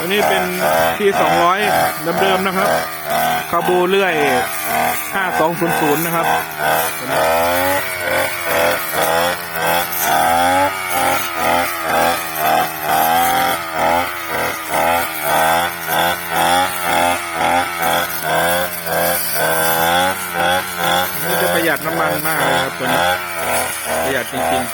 อันนี้เป็นที่สองร้อยเดิมๆนะครับคาบูเลื่อยห้าสองศูนย์ศูนย์นะครับนี่จะประหยัดน้ำมันมากเลยครับตัวนี้ ประหยัดจริงๆ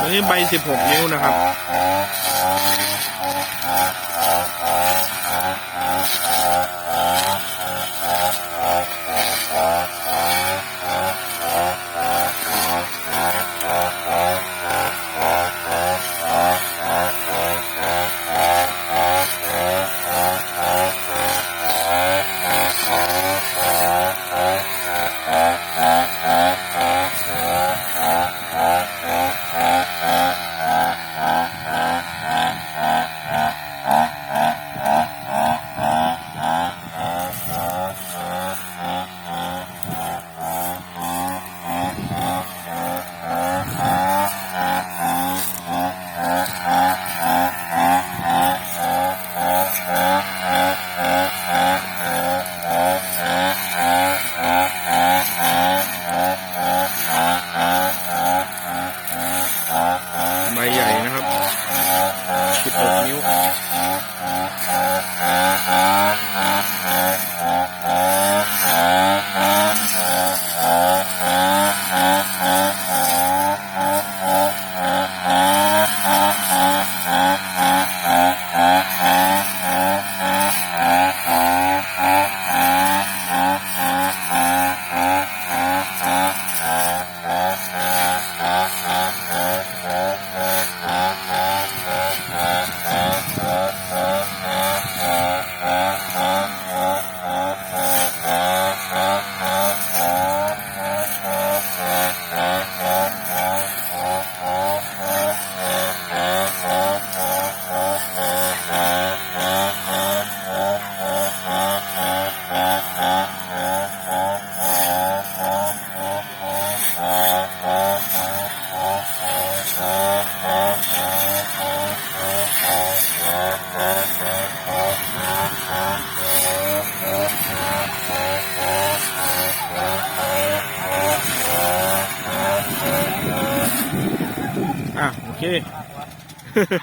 ตัวนี้ใบสิบหกนิ้วนะครับใบใหญ่นะครับ 16นิ้ Okay.